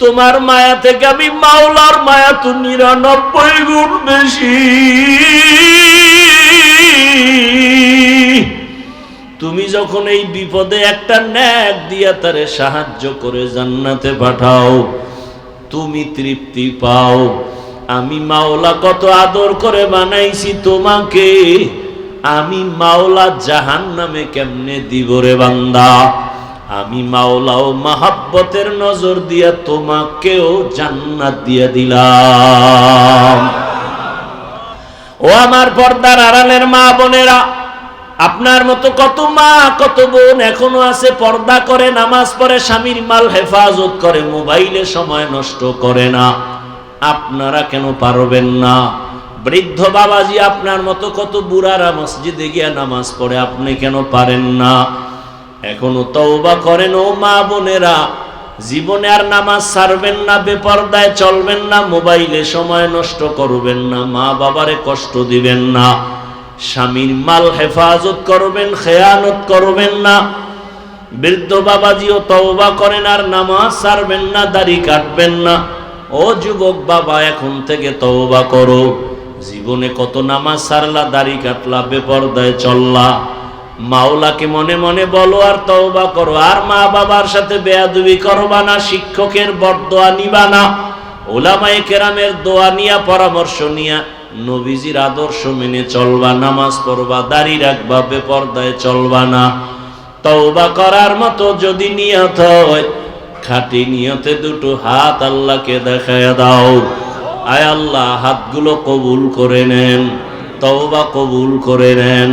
তোমার মায়া থেকে আমি মাওলার মায়া তো নিরানব্বই গুণ বেশি। তুমি যখন এই বিপদে একটা ন্যাক দিয়া তারে সাহায্য করে জান্নাতে পাঠাও, তুমি তৃপ্তি পাও। আমি মাওলা কত আদর করে বানাইছি তোমাকে, আমি মাওলা জাহান নামে কেমনে দিব রে বান্দা? আমি মাওলা ও মাহাব্বতের নজর দিয়া তোমাকেও জান্নাত দিয়া দিলাম। ও আমার পর্দার আড়ালের মা বোনেরা, আপনার মতো কত মা, কত বোন এখনও আছে, পর্দা করে, নামাজ পড়ে, স্বামীর মাল হেফাজত করে, মোবাইলে সময় নষ্ট করে না। আপনারা কেন পারবেন না? বৃদ্ধ বাবাজি আপনার মতো কত বুড়ারা মসজিদে গিয়া নামাজ পড়ে, আপনি কেন পারেন না? এখনও তওবা করেন ও মা বোনেরা। জীবনে আর নামাজ ছাড়বেন না, বেপর্দায় চলবেন না, মোবাইলে সময় নষ্ট করবেন না, মা বাবারে কষ্ট দিবেন না, স্বামীর মাল হেফাজত করবেন, খেয়ানত করবেন না, বৃদ্ধ বাবাজিও তওবা করেন আর নামাজ ছাড়বেন না, দাড়ি কাটবেন না। ও যুবক বাবা, এখন থেকে তওবা করো। জীবনে কত নামাজ সারলা দাড়ি কাটলা, বেপর্দায় চললা। মাওলাকে মনে মনে বলো আর তওবা করো। আর মা বাবার সাথে বেয়াদুবি করবা না, শিক্ষকের বরদোয়া নিবা না, ওলামায়ে কেরামের দোয়া নিয়া, পরামর্শ নিয়া, নবীজির আদর্শ মেনে চলবা, নামাজ পড়বা, দাড়ি রাখবা, বেপর্দায় চলবা না। তওবা করার মতো যদি নিয়ত হয়, খাটি নিয়তে দুটো হাত আল্লাহকে দেখায় দাও। আয় আল্লাহ, হাতগুলো কবুল করে নেন, তওবা কবুল করে নেন।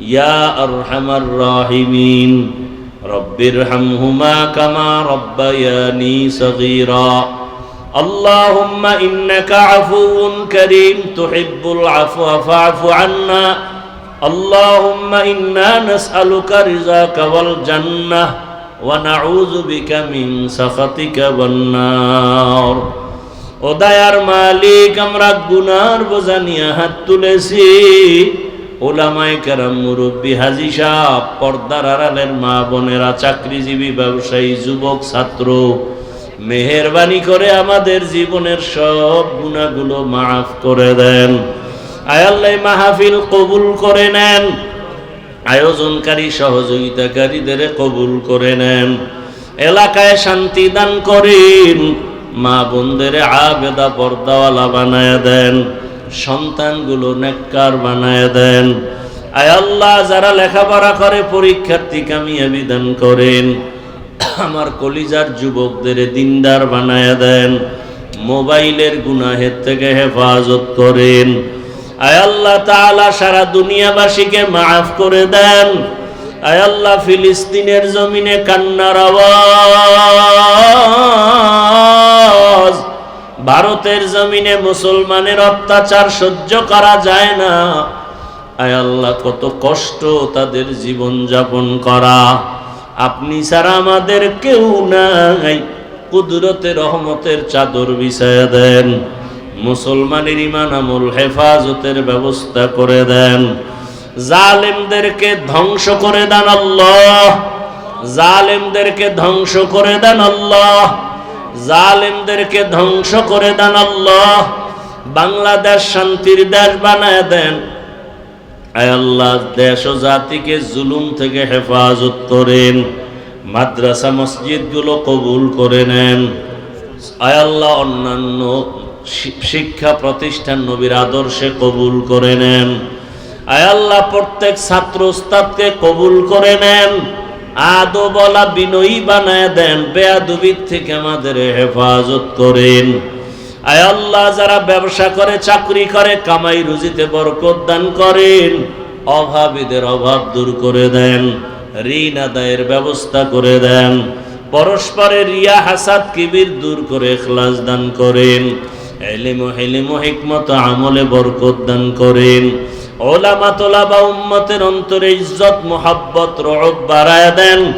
يا أرحم الراحمين رب ارحمهما كما ربياني صغيرا اللهم إنك عفو كريم تحب العفو فاعف عنا اللهم إنا نسألك رزاك والجنة ونعوذ بك من سخطك والنار ও দয়ার মালিক আমরা গুনার বোঝা নিয়ে হাত তুলেছি ওলামায় কেরাম মুরব্বী হাজি সাহ পর্দার আড়ালের মা বোনেরা, চাকরিজীবী ব্যবসায়ী, যুবক, ছাত্র, মেহরবানি করে আমাদের জীবনের সব গুণাগুলো মাফ করে দেন। আয়াল্লাহ মাহফিল কবুল করে নেন। আয়োজনকারী, সহযোগিতাকারীদের কবুল করে নেন। এলাকায় শান্তি দান করেন। মা বোনদের আবেদা পর্দাওয়ালা বানায় দেন। সন্তানগুলো নেককার বানায় দেন। আয় আল্লাহ, যারা লেখাপড়া করে, পরীক্ষার্থী কামিয়াবি দান করেন। আমার কলিজার যুবকদের দিনদার বানায় দেন। মোবাইলের গুনাহের থেকে হেফাজত করেন। আয় আল্লাহ তাআলা, সারা দুনিয়াবাসীকে মাফ করে দেন। আয় আল্লাহ, ফিলিস্তিনের জমিনে কান্নার আওয়াজ। ভারতের জমিনে মুসলমানের অত্যাচার সহ্য করা যায় না। আয় আল্লাহ, কত কষ্ট তাদের জীবন যাপন করা। আপনি ছাড়া আমাদের কেউ নাই। কুদরতে, রহমতের চাদর বিছায় দেন। মুসলমানের ইমান আমল হেফাজতের ব্যবস্থা করে দেন। জালেমদেরকে ধ্বংস করে দেন আল্লাহ। জালেমদেরকে ধ্বংস করে দেন আল্লাহ। জালেমদেরকে ধ্বংস করে দেন আল্লাহ। বাংলাদেশ শান্তির দেশ বানায় দেন। আল্লাহ, দেশ ও জাতিকে জুলুম থেকে হেফাজত করেন। মাদ্রাসা, মসজিদগুলো কবুল করে নেন। আয় আল্লাহ, অন্যান্য শিক্ষা প্রতিষ্ঠান নবীর আদর্শে কবুল করে নেন। আয় আল্লাহ, প্রত্যেক ছাত্র উস্তাদকে কবুল করে নেন। আদো বলা বিনয়ী বানায় দেন, বেয়াদুবির থেকে আমাদের হেফাজত করেন। আয় আল্লাহ, যারা ব্যবসা করে, চাকরি করে, কামাই রুজিতে বরকত দান করেন, অভাবীদের অভাব দূর করে দেন, ঋণ আদায়ের ব্যবস্থা করে দেন, পরস্পরের রিয়া, হাসাদ, কিবির দূর করে এখলাস দান করেন, এলিম হেলিম হিকমত আমলে বরকত দান করেন। ওলামা তোলাবা উম্মতের অন্তরে ইজ্জত, মোহাব্বত রব বাড়ায় দেন।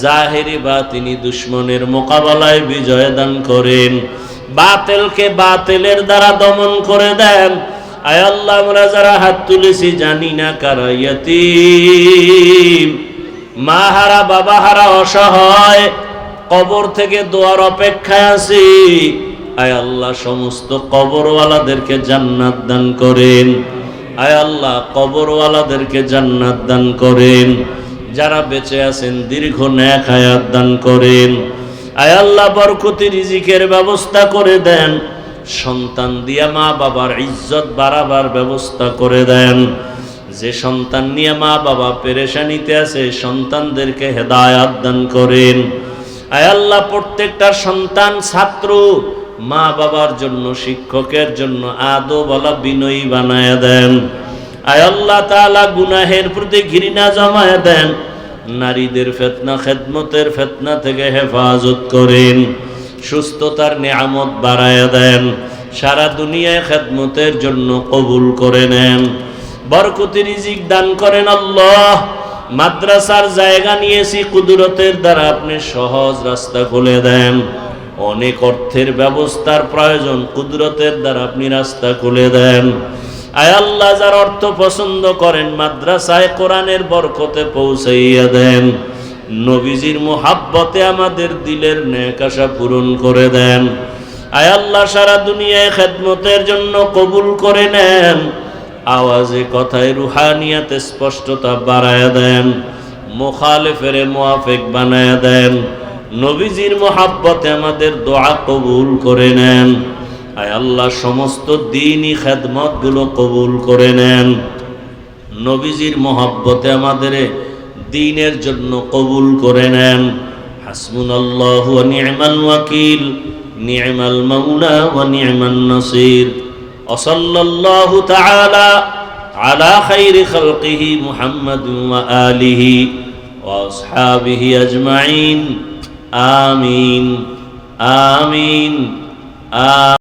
জাহেরি বা তিনি দুশ্মনের মোকাবেলায় বিজয় দান করেন। বাতেলকে বাতেলের দ্বারা দমন করে দেন। আয় আল্লাহ, আমরা যারা হাত তুলেছি জানি না কারা ইয়াতীম। মা হারা বাবা হারা অসহায়, কবর থেকে দোয়ার অপেক্ষায় আছি। আয় আল্লাহ, সমস্ত কবরওয়ালাদেরকে জান্নাত দান করেন। আয় আল্লাহ, কবরওয়ালাদেরকে জান্নাত দান করেন। যারা বেঁচে আছেন, দীর্ঘ ন্যাক হায়াত দান করেন। আয় আল্লাহ, বরকতি রিজিকের ব্যবস্থা করে দেন। সন্তান দিয়া মা বাবার ইজ্জত বাড়াবার ব্যবস্থা করে দেন। যে সন্তান নিয়ে মা বাবা পেরেশানিতে আছে, সন্তানদেরকে হেদায়াত দান করেন। আয় আল্লাহ, প্রত্যেকটা সন্তান ছাত্র মা বাবার জন্য, শিক্ষকের জন্য আদো বলা বিনয়ী বানায় দেন। আয় আল্লাহ তাআলা গুনাহের প্রতি ঘৃণা জমায় দেন। নারীদের ফেতনা, খেদমতের ফেতনা থেকে হেফাজত করেন। সুস্থতার নিয়ামত বাড়ায় দেন। সারা দুনিয়ায় খেদমতের জন্য কবুল করে নেন। বরকতি রিজিক দান করেন আল্লাহ। মাদ্রাসার জায়গা নিয়েছি, কুদরতের দ্বারা আপনি সহজ রাস্তা খুলে দেন। অনেক অর্থের ব্যবস্থার প্রয়োজন, কুদরতের দ্বারা আপনি রাস্তা খুলে দেন। আয় আল্লাহ যার অর্থ পছন্দ করেন, মাদ্রাসায় কোরআনের বরকতে পৌঁছাইয়া দেন। নবীজির মোহাব্বতে আমাদের দিলের ন্যাকাশা পূরণ করে দেন। আয় আল্লাহ সারা দুনিয়ায় খেদমতের জন্য কবুল করে নেন। আওয়াজে কথায় রুহানিয়াতে স্পষ্টতা বাড়ায় দেন। মোখালেফের মোয়াফেক বানায় দেন। নবীজির মহাব্বতে আমাদের দোয়া কবুল করে নেন। আয় আল্লাহ, সমস্ত দিনই খেদমতগুলো কবুল করে নেন। নবীজির মহাব্বতে আমাদের দিনের জন্য কবুল করে নেন। হাসমুন আল্লাহ নিয়মাল ওয়াকিল নিয়মাল মৌলা ওয়া নিয়মান নসির। অসল্লাল্লাহু তাআলা আলা খাইরি খালকিহি মুহাম্মাদ ওয়া আলিহি ওয়া আসহাবিহি আজমাইন। আমিন আমিন আ